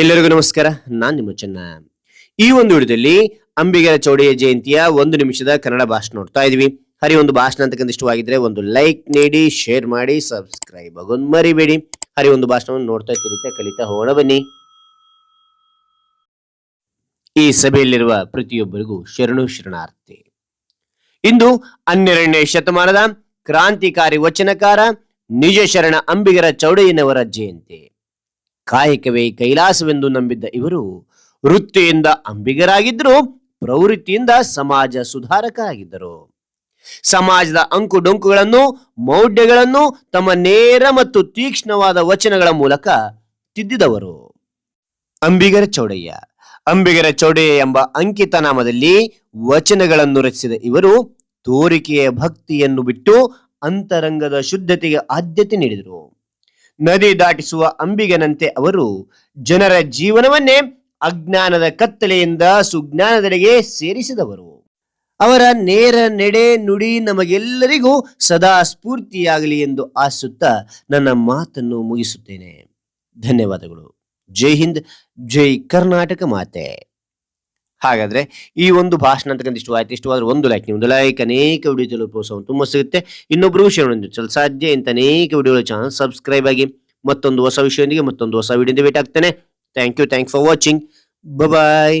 ಎಲ್ಲರಿಗೂ ನಮಸ್ಕಾರ, ನಾನು ನಿಮ್ಮ ಚೆನ್ನ. ಈ ಒಂದು ವಿಡಿಯೋದಲ್ಲಿ ಅಂಬಿಗರ ಚೌಡಿಯ ಜಯಂತಿಯ ಒಂದು ನಿಮಿಷದ ಕನ್ನಡ ಭಾಷಣ ನೋಡ್ತಾ ಇದೀವಿ. ಹರಿ ಒಂದು ಭಾಷಣ ಅಂತಕ್ಕಂಥ ಇಷ್ಟವಾಗಿದ್ರೆ ಒಂದು ಲೈಕ್ ನೀಡಿ ಶೇರ್ ಮಾಡಿ ಸಬ್ಸ್ಕ್ರೈಬ್ ಆಗೋದು ಮರಿಬೇಡಿ. ಹರಿ ಒಂದು ಭಾಷಣವನ್ನು ನೋಡ್ತಾ ತಿರಿತಾ ಕಲಿತಾ ಹೋಗೋಣ ಬನ್ನಿ. ಈ ಸಭೆಯಲ್ಲಿರುವ ಪ್ರತಿಯೊಬ್ಬರಿಗೂ ಶರಣು ಶರಣಾರ್ಥಿ. ಇಂದು ಹನ್ನೆರಡನೇ ಶತಮಾನದ ಕ್ರಾಂತಿಕಾರಿ ವಚನಕಾರ ನಿಜ ಶರಣ ಅಂಬಿಗರ ಚೌಡಯ್ಯನವರ ಜಯಂತಿ. ಕಾಯಕವೇ ಕೈಲಾಸವೆಂದು ನಂಬಿದ್ದ ಇವರು ವೃತ್ತಿಯಿಂದ ಅಂಬಿಗರಾಗಿದ್ದರು, ಪ್ರವೃತ್ತಿಯಿಂದ ಸಮಾಜ ಸುಧಾರಕರಾಗಿದ್ದರು. ಸಮಾಜದ ಅಂಕು ಡೊಂಕುಗಳನ್ನು ಮೌಢ್ಯಗಳನ್ನು, ತಮ್ಮ ನೇರ ಮತ್ತು ತೀಕ್ಷ್ಣವಾದ ವಚನಗಳ ಮೂಲಕ ತಿದ್ದಿದವರು. ಅಂಬಿಗರ ಚೌಡಯ್ಯ. ಅಂಬಿಗರ ಚೌಡಯ್ಯ ಎಂಬ ಅಂಕಿತ ನಾಮದಲ್ಲಿ ವಚನಗಳನ್ನು ರಚಿಸಿದ ಇವರು ತೋರಿಕೆಯ ಭಕ್ತಿಯನ್ನು ಬಿಟ್ಟು ಅಂತರಂಗದ ಶುದ್ಧತೆಗೆ ಆದ್ಯತೆ ನೀಡಿದರು. ನದಿ ದಾಟಿಸುವ ಅಂಬಿಗನಂತೆ ಅವರು ಜನರ ಜೀವನವನ್ನೇ ಅಜ್ಞಾನದ ಕತ್ತಲೆಯಿಂದ ಸುಜ್ಞಾನದೆಡೆಗೆ ಸೇರಿಸಿದವರು. ಅವರ ನೇರ ನೆಡೆ ನುಡಿ ನಮಗೆಲ್ಲರಿಗೂ ಸದಾ ಸ್ಫೂರ್ತಿಯಾಗಲಿ ಎಂದು ಆಸುತ್ತಾ ನನ್ನ ಮಾತನ್ನು ಮುಗಿಸುತ್ತೇನೆ. ಧನ್ಯವಾದಗಳು. ಜೈ ಹಿಂದ್, ಜೈ ಕರ್ನಾಟಕ ಮಾತೆ. ಹಾಗಾದ್ರೆ ಈ ಒಂದು ಭಾಷಣ ಅಂತಕ್ಕಂಥ ಇಷ್ಟವಾಯ್ತು ಇಷ್ಟವಾದ್ರೆ ಒಂದು ಲೈಕ್ ಒಂದು ಲೈಕ್ ಅನೇಕ ವಿಡಿಯೋ ತಿಳಿದು ಪ್ರೋತ್ಸಾಹ ತುಂಬ ಸಿಗುತ್ತೆ. ಇನ್ನೊಬ್ಬರು ಶೇರ್ ಚಲ ಸಾಧ್ಯ ಇಂಥ ಅನೇಕ ವಿಡಿಯೋಗಳ ಚಾನಲ್ ಸಬ್ಸ್ಕ್ರೈಬ್ ಆಗಿ ಮತ್ತೊಂದು ಹೊಸ ವಿಷಯದೊಂದಿಗೆ ಮತ್ತೊಂದು ಹೊಸ ವಿಡಿಯೋದಿಂದ ಭೇಟಿ ಆಗ್ತೇನೆ. Thank you thanks for watching bye